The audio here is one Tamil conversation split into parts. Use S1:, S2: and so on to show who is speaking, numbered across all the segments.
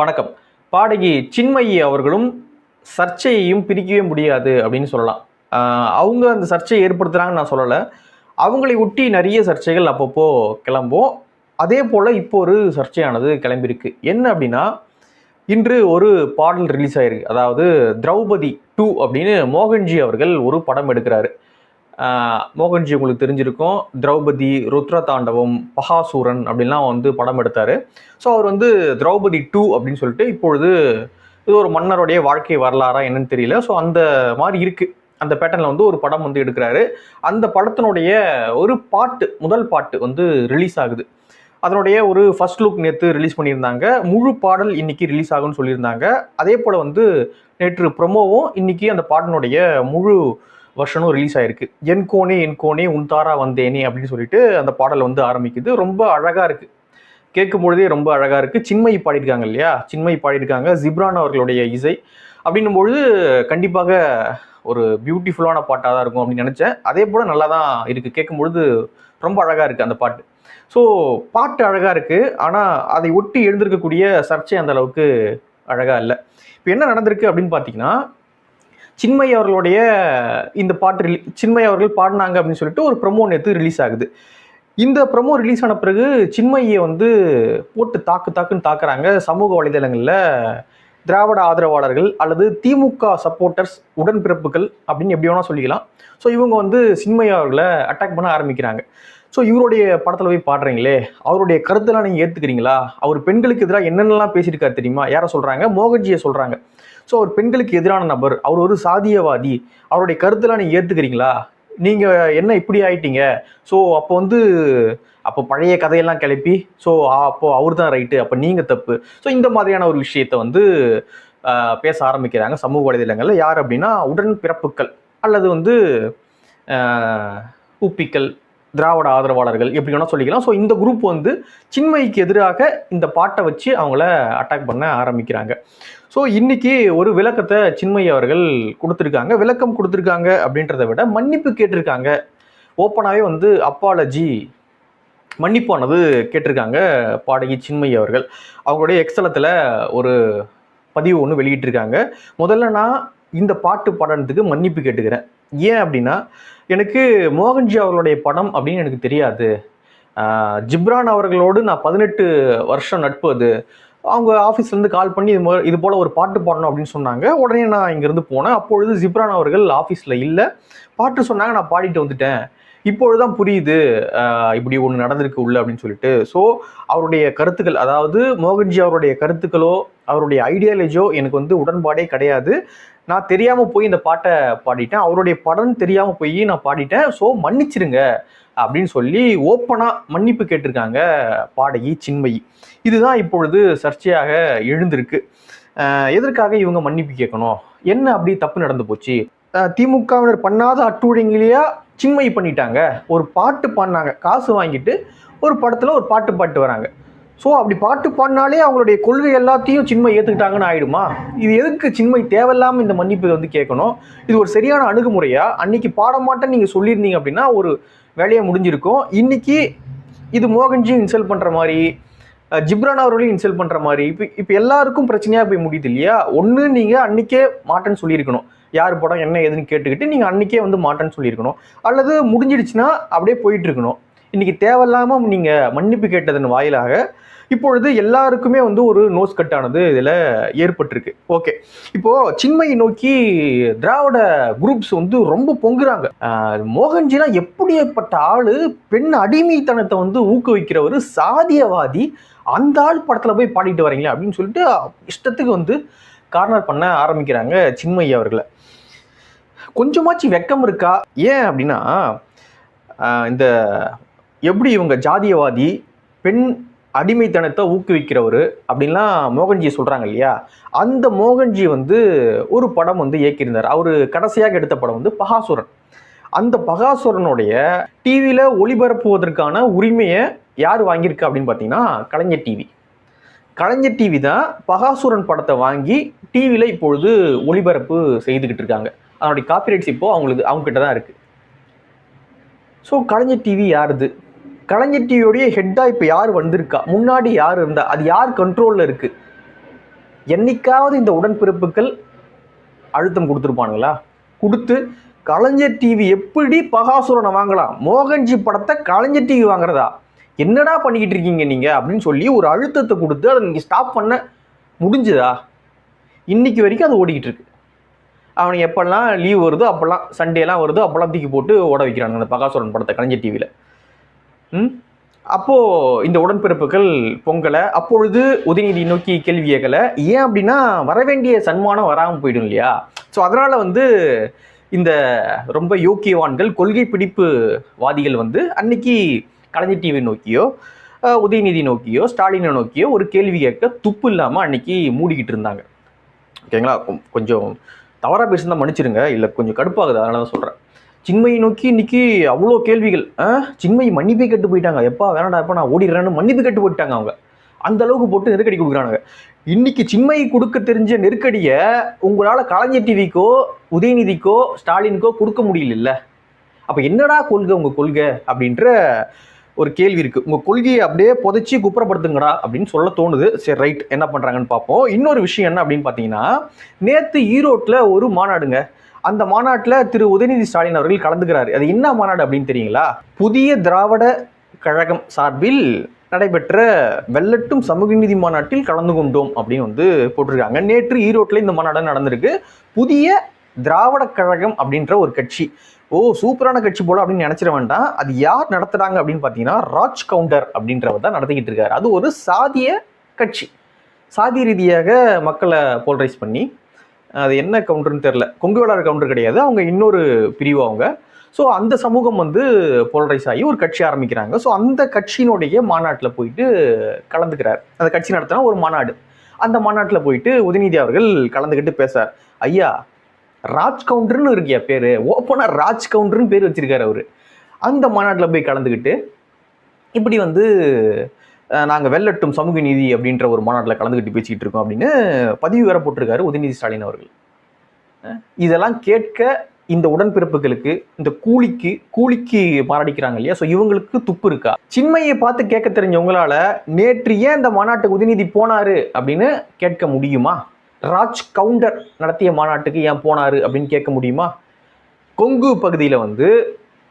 S1: வணக்கம். பாடகி சின்மயி அவர்களும் சர்ச்சையையும் பிரிக்கவே முடியாது அப்படின்னு சொல்லலாம். அவங்க அந்த சர்ச்சையை ஏற்படுத்துகிறாங்கன்னு நான் சொல்லலை. அவங்களை ஒட்டி நிறைய சர்ச்சைகள் அப்பப்போ கிளம்பும் அதே போல் இப்போ ஒரு சர்ச்சையானது கிளம்பியிருக்கு. என்ன அப்படின்னா இன்று ஒரு பாடல் ரிலீஸ் ஆயிருக்கு. அதாவது திரௌபதி டூ அப்படின்னு மோகன்ஜி அவர்கள் ஒரு படம் எடுக்கிறாரு. மோகன்ஜி உங்களுக்கு தெரிஞ்சிருக்கும். திரௌபதி ருத்ர தாண்டவம் பகாசூரன் அப்படின்லாம் வந்து படம் எடுத்தார். ஸோ அவர் வந்து திரௌபதி டூ அப்படின்னு சொல்லிட்டு இப்பொழுது இது ஒரு மன்னருடைய வாழ்க்கை வரலாறா என்னன்னு தெரியல. ஸோ அந்த மாதிரி இருக்குது அந்த பேட்டர்னில் வந்து ஒரு படம் வந்து எடுக்கிறாரு. அந்த படத்தினுடைய ஒரு பாட்டு முதல் பாட்டு வந்து ரிலீஸ் ஆகுது. அதனுடைய ஒரு ஃபர்ஸ்ட் லுக் நேற்று ரிலீஸ் பண்ணியிருந்தாங்க. முழு பாடல் இன்னைக்கு ரிலீஸ் ஆகும்னு சொல்லியிருந்தாங்க. அதே போல் வந்து நேற்று ப்ரொமோவும் இன்னைக்கு அந்த பாட்டினுடைய முழு வருஷனும் ரிலீஸ் ஆயிருக்கு. என் கோனே என் கோனே உன் தாரா வந்தேனே அப்படின்னு சொல்லிட்டு அந்த பாடல் வந்து ஆரம்பிக்குது. ரொம்ப அழகாக இருக்குது கேட்கும் பொழுதே ரொம்ப அழகாக இருக்குது சின்மை பாடியிருக்காங்க இல்லையா? சின்மை பாடியிருக்காங்க. ஜிப்ரான் அவர்களுடைய இசை. அப்படின்னும் பொழுது கண்டிப்பாக ஒரு பியூட்டிஃபுல்லான பாட்டாக தான் இருக்கும் அப்படின்னு நினச்சேன். அதே போல் நல்லா தான் இருக்குது கேட்கும்பொழுது ரொம்ப அழகாக இருக்குது அந்த பாட்டு. ஸோ பாட்டு அழகாக இருக்குது ஆனால் அதை ஒட்டி எழுந்திருக்கக்கூடிய சர்ச்சை அந்த அளவுக்கு அழகாக இல்லை. இப்போ என்ன நடந்திருக்கு அப்படின்னு பார்த்தீங்கன்னா சின்மய் அவர்களுடைய இந்த பாட்டு ரிலீ சின்மய் அவர்கள் பாடினாங்க அப்படின்னு சொல்லிட்டு ஒரு ப்ரொமோ நேற்று ரிலீஸ் ஆகுது. இந்த ப்ரொமோ ரிலீஸ் ஆன பிறகு சின்மயியை வந்து போட்டு தாக்கு தாக்குன்னு தாக்குறாங்க சமூக வலைதளங்களில் திராவிட ஆதரவாளர்கள் அல்லது திமுக சப்போர்ட்டர்ஸ் உடன்பிறப்புகள் அப்படின்னு எப்படி வேணால் சொல்லிக்கலாம். ஸோ இவங்க வந்து சின்மய் அவர்களை அட்டாக் பண்ண ஆரம்பிக்கிறாங்க. ஸோ இவருடைய படத்தில் போய் பாடுறீங்களே அவருடைய கருத்தெல்லாம் நீங்கள் ஏற்றுக்கிறீங்களா அவர் பெண்களுக்கு எதிராக என்னென்னலாம் பேசியிருக்காரு தெரியுமா? யாரை சொல்கிறாங்க மோகன்ஜியை சொல்கிறாங்க ஸோ அவர் பெண்களுக்கு எதிரான நபர் அவர் ஒரு சாதியவாதி அவருடைய கருத்தெல்லாம் நீங்கள் ஏற்றுக்கிறீங்களா நீங்கள் என்ன இப்படி ஆயிட்டீங்க? ஸோ அப்போ வந்து அப்போ பழைய கதையெல்லாம் கிளப்பி ஸோ அப்போது அவர் தான் ரைட்டு அப்போ நீங்கள் தப்பு. ஸோ இந்த மாதிரியான ஒரு விஷயத்தை வந்து பேச ஆரம்பிக்கிறாங்க சமூக வலைதளங்களில். யார் அப்படின்னா உடன் பிறப்புக்கள் அல்லது வந்து உப்பிக்கல் உப்பிக்கள் திராவிட ஆதரவாளர்கள் எப்படி வேணால் சொல்லிக்கலாம். ஸோ இந்த குரூப் வந்து சின்மைக்கு எதிராக இந்த பாட்டை வச்சு அவங்கள அட்டாக் பண்ண ஆரம்பிக்கிறாங்க. ஸோ இன்றைக்கி ஒரு விளக்கத்தை சின்மை அவர்கள் கொடுத்துருக்காங்க. விளக்கம் கொடுத்துருக்காங்க அப்படின்றத விட மன்னிப்பு கேட்டிருக்காங்க. ஓப்பனாகவே வந்து அப்பாலஜி மன்னிப்பானது கேட்டிருக்காங்க பாடகி சின்மை அவர்கள். அவங்களுடைய எக்ஸலத்தில் ஒரு பதிவு ஒன்று வெளியிட்டிருக்காங்க. முதல்ல நான் இந்த பாட்டு பாடுறதுக்கு மன்னிப்பு கேட்டுக்கிறேன். ஏன் அப்படின்னா எனக்கு மோகன்ஜி அவர்களுடைய படம் அப்படின்னு எனக்கு தெரியாது. ஜிப்ரான் அவர்களோடு நான் பதினெட்டு வருஷம் நட்பு அது. அவங்க ஆஃபீஸ்லேருந்து கால் பண்ணி இது மாதிரி இது போல் ஒரு பாட்டு பாடணும் அப்படின்னு சொன்னாங்க. உடனே நான் இங்கேருந்து போனேன். அப்பொழுது ஜிப்ரான் அவர்கள் ஆஃபீஸில் இல்லை. பாட்டு சொன்னாங்க நான் பாடிட்டு வந்துட்டேன். இப்பொழுது தான் புரியுது இப்படி ஒன்று நடந்திருக்கு உள்ள அப்படின்னு சொல்லிட்டு. ஸோ அவருடைய கருத்துக்கள் அதாவது மோகன்ஜி அவருடைய கருத்துக்களோ அவருடைய ஐடியாலஜியோ எனக்கு வந்து உடன்பாடே கிடையாது. நான் தெரியாமல் போய் இந்த பாட்டை பாடிட்டேன். அவருடைய படம் தெரியாமல் போய் நான் பாடிட்டேன். ஸோ மன்னிச்சிருங்க அப்படின்னு சொல்லி ஓப்பனாக மன்னிப்பு கேட்டிருக்காங்க பாடகி சின்மயி. இதுதான் இப்பொழுது சர்ச்சையாக எழுந்திருக்கு. எதற்காக இவங்க மன்னிப்பு கேட்கணும்? என்ன அப்படி தப்பு நடந்து போச்சு? திமுகவினர் பண்ணாத அட்டூழியங்களையா சின்மயி பண்ணிட்டாங்க? ஒரு பாட்டு பாடினாங்க. காசு வாங்கிட்டு ஒரு படத்தில் ஒரு பாட்டு பாட்டு வராங்க. ஸோ அப்படி பாட்டு பாடினாலே அவங்களுடைய கொள்கை எல்லாத்தையும் சின்மை ஏற்றுக்கிட்டாங்கன்னு ஆயிடுமா? இது எதுக்கு சின்மை தேவையில்லாமல் இந்த மன்னிப்பு வந்து கேட்கணும்? இது ஒரு சரியான அணுகுமுறையாக அன்னைக்கு பாடமாட்டேன்னு நீங்கள் சொல்லியிருந்தீங்க அப்படின்னா ஒரு வேலையை முடிஞ்சிருக்கும். இன்றைக்கி இது மோகன்ஜி இன்சல்ட் பண்ணுற மாதிரி ஜிப்ரான் அவர்களையும் இன்சல்ட் பண்ணுற மாதிரி இப்போ இப்போ எல்லாருக்கும் பிரச்சனையாக போய் முடியுது இல்லையா? ஒன்று நீங்கள் அன்றைக்கே மாட்டேன்னு சொல்லியிருக்கணும். யார் படம் என்ன ஏதுன்னு கேட்டுக்கிட்டு நீங்கள் அன்றைக்கே வந்து மாட்டேன்னு சொல்லியிருக்கணும். அல்லது முடிஞ்சிடுச்சுன்னா அப்படியே போயிட்டுருக்கணும் இன்றைக்கி தேவையில்லாமல் நீங்கள் மன்னிப்பு கேட்டதன் வாயிலாக இப்பொழுது எல்லாருக்குமே வந்து ஒரு நோஸ் கட்டானது இதில் ஏற்பட்டிருக்கு. ஓகே இப்போ சின்மையை நோக்கி திராவிட குரூப்ஸ் வந்து ரொம்ப பொங்குறாங்க. ஆஹ் மோகன்ஜிலாம் எப்படிப்பட்ட ஆளு? பெண் அடிமைத்தனத்தை வந்து ஊக்குவிக்கிறவர் சாதியவாதி அந்த ஆள் படத்தில் போய் பாடிட்டு வரீங்களே அப்படின்னு சொல்லிட்டு இஷ்டத்துக்கு வந்து கார்னர் பண்ண ஆரம்பிக்கிறாங்க சின்மையை அவர்களை. கொஞ்சமாச்சு வெக்கம் இருக்கா? ஏன் அப்படின்னா இந்த எப்படி இவங்க ஜாதியவாதி பெண் அடிமைத்தனத்தை ஊக்குவிக்கிறவர் அப்படின்லாம் மோகன்ஜி சொல்கிறாங்க இல்லையா? அந்த மோகன்ஜி வந்து ஒரு படம் வந்து இயக்கியிருந்தார். அவர் கடைசியாக எடுத்த படம் வந்து பகாசுரன். அந்த பகாசுரனுடைய டிவியில் ஒளிபரப்புவதற்கான உரிமையை யார் வாங்கியிருக்கா அப்படின்னு பார்த்தீங்கன்னா கலைஞர் டிவி கலைஞர் டிவி தான் பகாசுரன் படத்தை வாங்கி டிவியில் இப்பொழுது ஒளிபரப்பு செய்துக்கிட்டு இருக்காங்க. அதனுடைய காப்பிரைட்ஸ் இப்போது அவங்களுக்கு அவங்கக்கிட்ட தான் இருக்குது ஸோ கலைஞர் டிவி யாருது? கலைஞர் டிவியோடைய ஹெட்டாக இப்போ யார் வந்திருக்கா? முன்னாடி யார் இருந்தா? அது யார் கண்ட்ரோலில் இருக்குது என்னைக்காவது இந்த உடன்பிறப்புகள் அழுத்தம் கொடுத்துருப்பானுங்களா? கொடுத்து கலைஞர் டிவி எப்படி பகாசுரனை வாங்கலாம்? மோகன்ஜி படத்தை கலைஞர் டிவி வாங்குறதா? என்னடா பண்ணிக்கிட்டு இருக்கீங்க நீங்கள் அப்படின்னு சொல்லி ஒரு அழுத்தத்தை கொடுத்து அதை நீங்கள் ஸ்டாப் பண்ண முடிஞ்சுதா? இன்றைக்கி வரைக்கும் அது ஓடிக்கிட்டு இருக்கு. அவனுக்கு எப்போல்லாம் லீவ் வருதோ அப்போல்லாம் சண்டேலாம் வருதோ அப்போல்லாம் தூக்கி போட்டு ஓட வைக்கிறாங்க அந்த பகாசுரன் படத்தை கலைஞர் டிவியில் அப்போது இந்த உடன்பிறப்புகள் பொங்கலை அப்பொழுது உதயநிதி நோக்கி கேள்வி கேட்கல ஏன் அப்படின்னா வரவேண்டிய சன்மானம் வராமல் போயிடும் இல்லையா? ஸோ அதனால் வந்து இந்த ரொம்ப யோக்கியவான்கள் கொள்கை பிடிப்பு வாதிகள் வந்து அன்னைக்கு கலைஞர் டிவி நோக்கியோ உதயநிதி நோக்கியோ ஸ்டாலினை நோக்கியோ ஒரு கேள்வி கேட்க துப்பு இல்லாமல் அன்னைக்கு மூடிக்கிட்டு இருந்தாங்க. ஓகேங்களா? கொஞ்சம் தவறாக பேசுனா மன்னிச்சிருங்க. இல்லை கொஞ்சம் கடுப்பாகுது. அதனால தான் சொல்கிறேன் சின்மையை நோக்கி இன்னைக்கு அவ்வளோ கேள்விகள் ஆ? சின்மை மன்னிப்பே கெட்டு போயிட்டாங்க. எப்பா வேணாடா எப்போ நான் ஓடிடுறேன்னு மன்னிப்பு கெட்டு போயிட்டாங்க அவங்க. அந்த அளவுக்கு போட்டு நெருக்கடி கொடுக்குறானுங்க. இன்னைக்கு சின்மை கொடுக்க தெரிஞ்ச நெருக்கடியை உங்களால் கலைஞர் டிவிக்கோ உதயநிதிக்கோ ஸ்டாலினுக்கோ கொடுக்க முடியல அப்போ என்னடா கொள்கை உங்கள் கொள்கை அப்படின்ற ஒரு கேள்வி இருக்குது உங்கள் கொள்கையை அப்படியே புதைச்சி குப்புறப்படுத்துங்கடா அப்படின்னு சொல்ல தோணுது. சரி ரைட் என்ன பண்ணுறாங்கன்னு பார்ப்போம். இன்னொரு விஷயம் என்ன அப்படின்னு பார்த்தீங்கன்னா நேற்று ஈரோட்டில் ஒரு மாநாடுங்க. அந்த மாநாட்டில் திரு உதயநிதி ஸ்டாலின் அவர்கள் கலந்துக்கிறார். அது என்ன மாநாடு அப்படின்னு தெரியுங்களா? புதிய திராவிட கழகம் சார்பில் நடைபெற்ற வெள்ளட்டும் சமூக நீதி மாநாட்டில் கலந்து கொண்டோம் அப்படின்னு வந்து போட்டிருக்காங்க. நேற்று ஈரோட்டில் இந்த மாநாடு நடந்திருக்கு. புதிய திராவிட கழகம் அப்படின்ற ஒரு கட்சி. ஓ சூப்பரான கட்சி போல அப்படின்னு நினைச்சிட வேண்டாம். அது யார் நடத்துறாங்க அப்படின்னு பார்த்தீங்கன்னா ராஜ் கவுண்டர் அப்படின்றவர் தான் நடத்திக்கிட்டு இருக்காரு. அது ஒரு சாதிய கட்சி. சாதி ரீதியாக மக்களை போல்ரைஸ் பண்ணி அது என்ன கவுண்டர்னு தெரில கொங்கு வேளாளர் கவுண்டர் கிடையாது. அவங்க இன்னொரு பிரிவு அவங்க. ஸோ அந்த சமூகம் வந்து போலரைஸ் ஆகி ஒரு கட்சி ஆரம்பிக்கிறாங்க. ஸோ அந்த கட்சியினுடைய மாநாட்டில் போயிட்டு கலந்துக்கிறார். அந்த கட்சி நடத்தினா ஒரு மாநாடு. அந்த மாநாட்டில் போயிட்டு உதயநிதி அவர்கள் கலந்துக்கிட்டு பேசார் ஐயா ராஜ் கவுண்டர்னு இருக்கியா பேர். ஓப்பனாக ராஜ் கவுண்டர்னு பேர் வச்சிருக்காரு அவர். அந்த மாநாட்டில் போய் கலந்துக்கிட்டு இப்படி வந்து நாங்கள் வெள்ளட்டும் சமூக நீதி அப்படின்ற ஒரு மாநாட்டில் கலந்துக்கிட்டு பேசிக்கிட்டு இருக்கோம் அப்படின்னு பதிவு வேற போட்டிருக்காரு உதயநிதி ஸ்டாலின் அவர்கள். இதெல்லாம் கேட்க இந்த உடன்பிறப்புகளுக்கு இந்த கூலிக்கு கூலிக்கு பாராடிக்கிறாங்க இல்லையா? ஸோ இவங்களுக்கு துப்பு இருக்கா? சின்மையை பார்த்து கேட்க தெரிஞ்சவங்களால நேற்று ஏன் இந்த மாநாட்டுக்கு உதயநிதி போனாரு அப்படின்னு கேட்க முடியுமா? ராஜ் கவுண்டர் நடத்திய மாநாட்டுக்கு ஏன் போனாரு அப்படின்னு கேட்க முடியுமா? கொங்கு பகுதியில் வந்து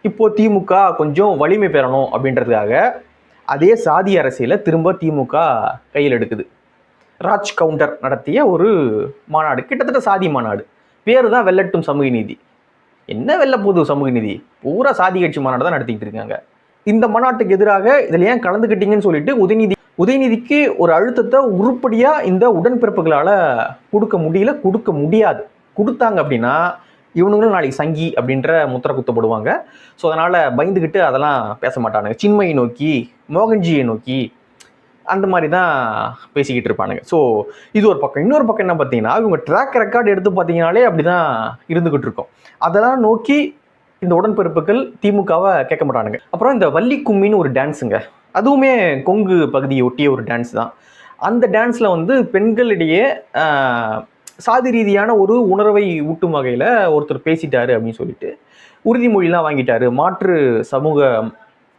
S1: இப்போ திமுக கொஞ்சம் வலிமை பெறணும் அப்படின்றதுக்காக அதே சாதி அரசியலை திரும்ப திமுக கையில் எடுக்குது. ராஜ் கவுண்டர் நடத்திய ஒரு மாநாடு கிட்டத்தட்ட சாதி மாநாடு. பேர் தான் வெள்ளட்டும் சமூக நீதி. என்ன வெள்ள போகுது சமூக நீதி? பூரா சாதி கட்சி மாநாடு தான் நடத்திக்கிட்டு இருக்காங்க. இந்த மாநாட்டுக்கு எதிராக இதில் ஏன் கலந்துக்கிட்டீங்கன்னு சொல்லிட்டு உதயநிதி உதயநிதிக்கு ஒரு அழுத்தத்தை உருப்படியாக இந்த உடன்பிறப்புகளால் கொடுக்க முடியல கொடுக்க முடியாது. கொடுத்தாங்க அப்படின்னா இவனுங்களும் நாளைக்கு சங்கி அப்படின்ற முத்திர குத்தப்படுவாங்க. ஸோ அதனால் பயந்துக்கிட்டு அதெல்லாம் பேச மாட்டானுங்க. சின்மையை நோக்கி மோகன்ஜியை நோக்கி அந்த மாதிரி தான் பேசிக்கிட்டு இருப்பானுங்க. ஸோ இது ஒரு பக்கம். இன்னொரு பக்கம் என்ன பார்த்தீங்கன்னா இவங்க ட்ராக் ரெக்கார்டு எடுத்து பார்த்தீங்கனாலே அப்படி தான் இருந்துக்கிட்டு இருக்கோம். அதெல்லாம் நோக்கி இந்த உடன்பிறப்புகள் திமுகவை கேட்க மாட்டானுங்க. அப்புறம் இந்த வள்ளி கும்மின்னு ஒரு டான்ஸுங்க அதுவுமே கொங்கு பகுதியை ஒட்டிய ஒரு டான்ஸ் தான். அந்த டான்ஸில் வந்து பெண்களிடையே சாதி ரீதியான ஒரு உணர்வை ஊட்டும் வகையில் ஒருத்தர் பேசிட்டாரு அப்படின்னு சொல்லிட்டு உறுதிமொழிலாம் வாங்கிட்டாரு. மாற்று சமூக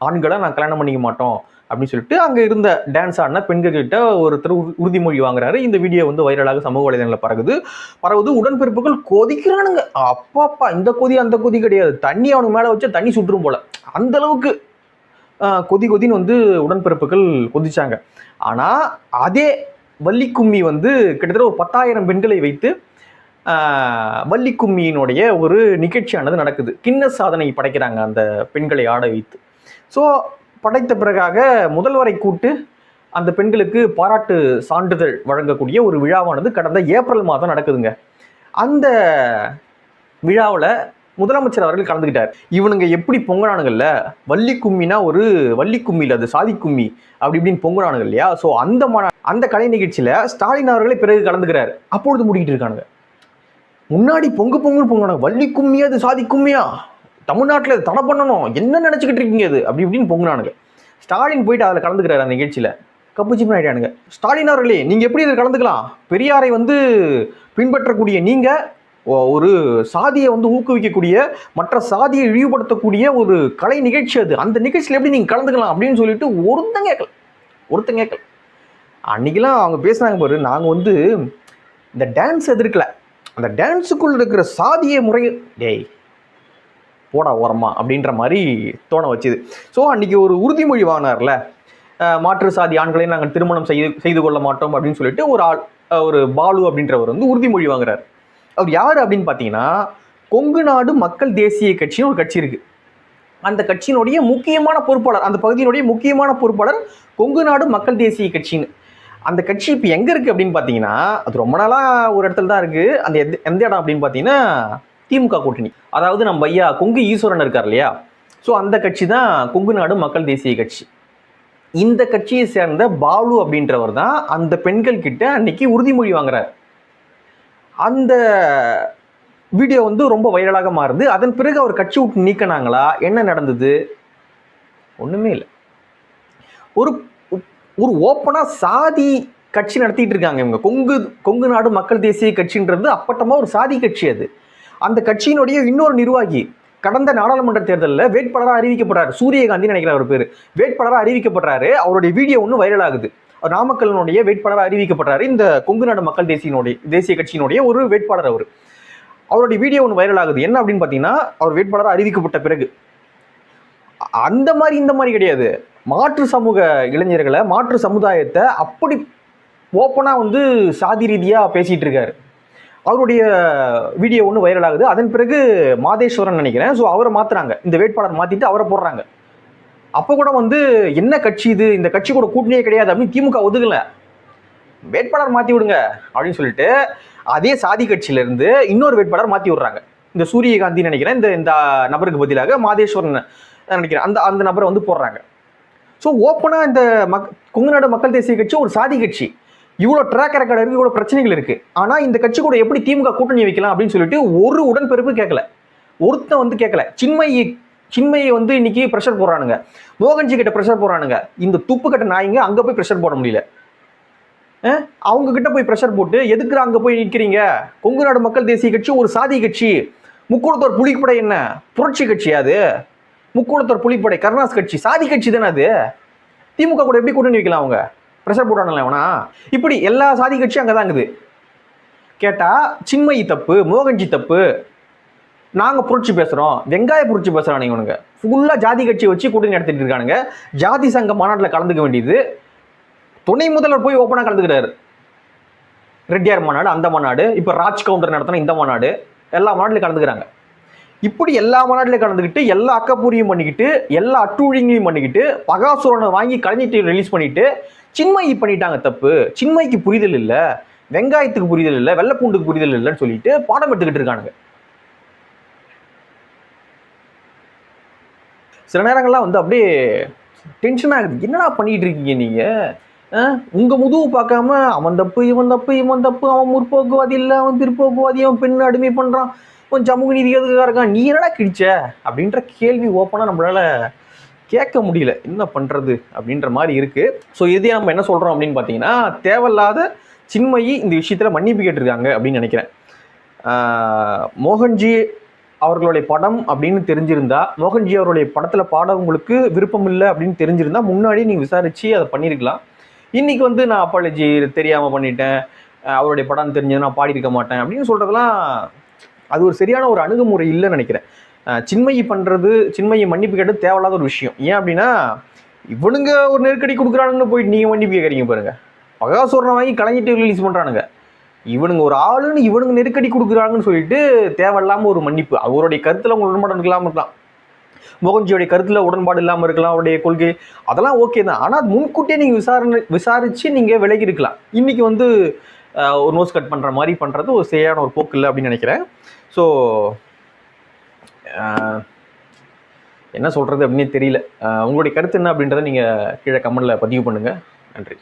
S1: ஆண்களை நான் கல்யாணம் பண்ணிக்க மாட்டோம் அப்படின்னு சொல்லிட்டு அங்கே இருந்த டான்ஸ் ஆடின பெண்கள்கிட்ட ஒருத்தர் உறுதிமொழி வாங்குறாரு. இந்த வீடியோ வந்து வைரலாக சமூக வலைதளங்களில் பரகுது பரவுது உடன்பிறப்புகள் கொதிக்கிறானுங்க. அப்பாப்பா இந்த கொதி அந்த கொதி கிடையாது. தண்ணி அவனுக்கு மேலே வச்சா தண்ணி சுற்றும் போல. அந்த அளவுக்கு கொதி கொதின்னு வந்து உடன்பிறப்புகள் கொதிச்சாங்க. ஆனால் அதே வள்ளி கும்மி வந்து கிட்டத்தட்ட ஒரு பத்தாயிரம் பெண்களை வைத்து வள்ளி கும்மியினுடைய ஒரு நிகழ்ச்சியானது நடக்குது. கின்ன சாதனை படைக்கிறாங்க அந்த பெண்களை ஆட வைத்து. ஸோ படைத்த பிறகாக முதல்வரை கூட்டு அந்த பெண்களுக்கு பாராட்டு சான்றிதழ் வழங்கக்கூடிய ஒரு விழாவானது கடந்த ஏப்ரல் மாதம் நடக்குதுங்க. அந்த விழாவில் முதலமைச்சர் அவர்கள் கலந்துக்கிட்டார் இவனுங்க எப்படி பொங்குறானுங்கல்ல? வள்ளி கும்மினா ஒரு வள்ளி கும்மியில் அது சாதி கும்மி அப்படி இப்படின்னு பொங்குறானுங்க இல்லையா? ஸோ அந்த மா அந்த கலை நிகழ்ச்சியில் ஸ்டாலின் அவர்களே பிறகு கலந்துக்கிறார். அப்பொழுது முடிக்கிட்டு இருக்கானுங்க. முன்னாடி பொங்கு பொங்குன்னு பொங்குறாங்க வள்ளி கும்மியா அது சாதி கும்மியா? தமிழ்நாட்டில் இது தடை பண்ணணும். என்ன நினச்சிக்கிட்டு இருக்கீங்க அது அப்படி இப்படின்னு பொங்குறானுங்க ஸ்டாலின் போயிட்டு அதில் கலந்துக்கிறாரு அந்த நிகழ்ச்சியில். கப்புச்சிப்பு ஆயிட்டானுங்க. ஸ்டாலின் அவர்களே நீங்கள் எப்படி இதில் கலந்துக்கலாம்? பெரியாரை வந்து பின்பற்றக்கூடிய நீங்கள் ஒரு சாதியை வந்து ஊக்குவிக்கக்கூடிய மற்ற சாதியை இழிவுபடுத்தக்கூடிய ஒரு கலை நிகழ்ச்சி அது. அந்த நிகழ்ச்சியில் எப்படி நீங்கள் கலந்துக்கலாம் அப்படின்னு சொல்லிட்டு ஒருத்தன் கேட்கல. ஒருத்தன் கேட்கல. அன்றைக்கெலாம் அவங்க பேசுனாங்க பாரு நாங்கள் வந்து இந்த டான்ஸ் எதிர்க்கல. அந்த டான்ஸுக்குள்ள இருக்கிற சாதிய முறை டேய் போடா ஓரமா அப்படின்ற மாதிரி தோண வச்சுது. ஸோ அன்றைக்கி ஒரு உறுதிமொழி வாங்கினார்ல மாற்று சாதி ஆண்களை நாங்கள் திருமணம் செய்து செய்து கொள்ள மாட்டோம் அப்படின்னு சொல்லிட்டு ஒரு ஆள் ஒரு பாலு அப்படின்றவர் வந்து உறுதிமொழி வாங்குறாரு. அவர் யார் அப்படின்னு பார்த்தீங்கன்னா கொங்கு நாடு மக்கள் தேசிய கட்சின்னு ஒரு கட்சி இருக்குது அந்த கட்சியினுடைய முக்கியமான பொறுப்பாளர் அந்த பகுதியினுடைய முக்கியமான பொறுப்பாளர் கொங்கு நாடு மக்கள் தேசிய கட்சின்னு. அந்த கட்சி இப்போ எங்கே இருக்குது அப்படின்னு பார்த்தீங்கன்னா அது ரொம்ப நாளாக ஒரு இடத்துல தான் இருக்குது அந்த எந்த எந்த இடம் அப்படின்னு பார்த்தீங்கன்னா திமுக கூட்டணி. அதாவது நம்ம ஐயா கொங்கு ஈஸ்வரன் இருக்கார் இல்லையா? ஸோ அந்த கட்சி தான் கொங்கு நாடு மக்கள் தேசிய கட்சி. இந்த கட்சியை சேர்ந்த பாலு அப்படின்றவர் தான் அந்த பெண்கள் கிட்ட அன்னைக்கு உறுதிமொழி வாங்குறார். அந்த வீடியோ வந்து ரொம்ப வைரலாக மாறுது. அதன் பிறகு அவர் கட்சி விட்டு நீக்கினாங்களா? என்ன நடந்தது? ஒன்றுமே இல்லை. ஒரு ஒரு ஓப்பனாக சாதி கட்சி நடத்திட்டு இருக்காங்க இவங்க. கொங்கு கொங்கு நாடு மக்கள் தேசிய கட்சின்றது அப்பட்டமாக ஒரு சாதி கட்சி அது. அந்த கட்சியினுடைய இன்னொரு நிர்வாகி கடந்த நாடாளுமன்ற தேர்தலில் வேட்பாளராக அறிவிக்கப்படுறாரு. சூரியகாந்தி நினைக்கிற அவர் பேர். வேட்பாளராக அறிவிக்கப்படுறாரு அவருடைய வீடியோ ஒன்று வைரல் ஆகுது. அவர் நாமக்கல்னுடைய வேட்பாளராக அறிவிக்கப்படுறாரு இந்த கொங்கு நாடு மக்கள் தேசியனுடைய தேசிய கட்சியினுடைய ஒரு வேட்பாளர் அவர். அவருடைய வீடியோ ஒன்று வைரல் ஆகுது. என்ன அப்படின்னு பார்த்தீங்கன்னா அவர் வேட்பாளராக அறிவிக்கப்பட்ட பிறகு. அந்த மாதிரி இந்த மாதிரி கிடையாது. மாற்று சமூக இளைஞர்களை மாற்று சமுதாயத்தை அப்படி ஓப்பனாக வந்து சாதி ரீதியாக பேசிகிட்டு இருக்காரு. அவருடைய வீடியோ ஒன்று வைரல் ஆகுது. அதன் பிறகு மாதேஸ்வரன் நினைக்கிறேன். ஸோ அவரை மாற்றுறாங்க இந்த வேட்பாளர் மாற்றிட்டு அவரை போடுறாங்க. அப்போ கூட வந்து என்ன கட்சி இது? இந்த கட்சி கூட கூட்டணியே கிடையாது அப்படின்னு திமுக ஒதுக்கல. வேட்பாளர் மாற்றி விடுங்க அப்படின்னு சொல்லிட்டு அதே சாதி கட்சியிலேருந்து இன்னொரு வேட்பாளர் மாற்றி விடுறாங்க. இந்த சூரியகாந்தி நினைக்கிறேன். இந்த இந்த நபருக்கு பதிலாக மாதேஸ்வரன் நினைக்கிறேன். அந்த அந்த நபரை வந்து போடுறாங்க. ஸோ ஓப்பனாக இந்த மக் கொங்குநாடு மக்கள் தேசிய கட்சி ஒரு சாதி கட்சி. இவ்வளோ ட்ராக் ரெக்கார்டு இருக்குது இவ்வளோ பிரச்சனைகள் இருக்குது ஆனால் இந்த கட்சி கூட எப்படி திமுக கூட்டணி வைக்கலாம் அப்படின்னு சொல்லிட்டு ஒரு உடன்பிறப்பு கேட்கல. ஒருத்தன் வந்து கேட்கல. சின்மையை சின்மையை வந்து இன்னைக்கு ப்ரெஷர் போடுறானுங்க. மோகன்ஜி கிட்ட ப்ரெஷர் போடுறானுங்க. இந்த துப்பு கட்ட நாய்ங்க அங்கே போய் ப்ரெஷர் போட முடியல. அவங்க கிட்ட போய் ப்ரெஷர் போட்டு எதுக்குற அங்கே போய் நிற்கிறீங்க கொங்கு நாடு மக்கள் தேசிய கட்சி ஒரு சாதி கட்சி. முக்குளத்தோர் புலிப்படை என்ன? புரட்சி கட்சி அது. முக்குளத்தோர் புலிப்படை கருணாஸ் கட்சி சாதி கட்சி தானே அது. திமுக கூட எப்படி கூட்டணி வைக்கலாம் அவங்க? ப்ரெஷர் போட்டானுங்களே அவனா? இப்படி எல்லா சாதி கட்சியும் அங்கே தான் இருக்குது. கேட்டால் சின்மயி தப்பு மோகன்ஜி தப்பு நாங்கள் புரட்சி பேசுகிறோம் வெங்காய புரட்சி பேசுகிறானுங்க இவனுங்க. ஃபுல்லாக ஜாதி கட்சியை வச்சு கூட்டணி நடத்திட்டு இருக்கானுங்க. ஜாதி சங்க மாநாட்டில் கலந்துக்க வேண்டியது. துணை முதல்வர் போய் ஓப்பனாக கலந்துக்கிறாரு. ரெட்டியார் மாநாடு அந்த மாநாடு இப்போ ராஜ் கவுண்டர் நடத்தின இந்த மாநாடு எல்லா மாநாட்டிலையும் கலந்துக்கிறாங்க. இப்படி எல்லா மாநாட்டிலையும் கலந்துக்கிட்டு எல்லா அக்கப்பூரியும் பண்ணிக்கிட்டு எல்லா அட்டூழியங்களையும் பண்ணிக்கிட்டு பகாசுரனை வாங்கி கலைஞர் ரிலீஸ் பண்ணிட்டு சின்மயி பண்ணிட்டாங்க தப்பு. சின்மய்க்கு புரிதல் இல்லை. வெங்காயத்துக்கு புரிதல் இல்லை. வெள்ளைப்பூண்டுக்கு புரிதல் இல்லைன்னு சொல்லிட்டு பாடம் எடுத்துக்கிட்டு இருக்கானுங்க. சில நேரங்கள்லாம் வந்து அப்படியே டென்ஷன் ஆகுது என்னடா பண்ணிட்டு இருக்கீங்க நீங்க? அஹ், உங்க முதுகு பார்க்காம அவன் தப்பு இவன் தப்பு இவன் தப்பு அவன் முற்போக்குவாதி இல்லை அவன் பிற்போக்குவாதி அவன் பெண் அடிமை பண்றான் கொஞ்சம் சமூக நீதி எதுக்காக இருக்கான். நீ என்னடா கிடிச்ச அப்படின்ற கேள்வி ஓப்பனாக நம்மளால கேட்க முடியல. என்ன பண்ணுறது அப்படின்ற மாதிரி இருக்குது ஸோ இதே நம்ம என்ன சொல்கிறோம் அப்படின்னு பார்த்தீங்கன்னா தேவையில்லாத சின்மயி இந்த விஷயத்தில் மன்னிப்பு கேட்டிருக்காங்க அப்படின்னு நினைக்கிறேன். மோகன்ஜி அவர்களுடைய படம் அப்படின்னு தெரிஞ்சிருந்தா மோகன்ஜி அவருடைய படத்தில் பாட உங்களுக்கு விருப்பம் இல்லை அப்படின்னு தெரிஞ்சிருந்தா முன்னாடி நீங்கள் விசாரித்து அதை பண்ணியிருக்கலாம் இன்னைக்கு வந்து நான் அப்பாலஜி தெரியாமல் பண்ணிட்டேன். அவருடைய படம் தெரிஞ்சது நான் பாடியிருக்க மாட்டேன் அப்படின்னு சொல்கிறதெல்லாம் அது ஒரு சரியான ஒரு அணுகுமுறை இல்லைன்னு நினைக்கிறேன். சின்மையை பண்ணுறது சின்மையை மன்னிப்பு கேட்டது தேவையில்லாத ஒரு விஷயம். ஏன் அப்படின்னா இவனுங்க ஒரு நெருக்கடி கொடுக்குறானுன்னு போயிட்டு நீங்கள் மன்னிப்பு கேட்குறீங்க பாருங்க. பகாசூரனை வாங்கி கலைஞர் ரிலீஸ் பண்ணுறானுங்க இவனுங்க ஒரு ஆளுன்னு இவனுங்க நெருக்கடி கொடுக்குறாங்கன்னு சொல்லிட்டு தேவையில்லாமல் ஒரு மன்னிப்பு. அவருடைய கருத்தில் அவங்க உடன்பாடு இல்லாமல் இருக்கலாம். முகஞ்சியுடைய கருத்தில் உடன்பாடு இல்லாமல் இருக்கலாம் அவருடைய கொள்கை. அதெல்லாம் ஓகே தான். ஆனால் அது முன்கூட்டியே நீங்கள் விசாரணை விசாரித்து நீங்கள் விலகி இருக்கலாம். இன்றைக்கி வந்து ஒரு நோஸ் கட் பண்ணுற மாதிரி பண்ணுறது ஒரு சரியான ஒரு போக்கு இல்லை அப்படின்னு நினைக்கிறேன். ஸோ என்ன சொல்கிறது அப்படின்னு தெரியல. உங்களுடைய கருத்து என்ன அப்படின்றத நீங்கள் கீழே கமெண்டில் பதிவு பண்ணுங்கள் நன்றி.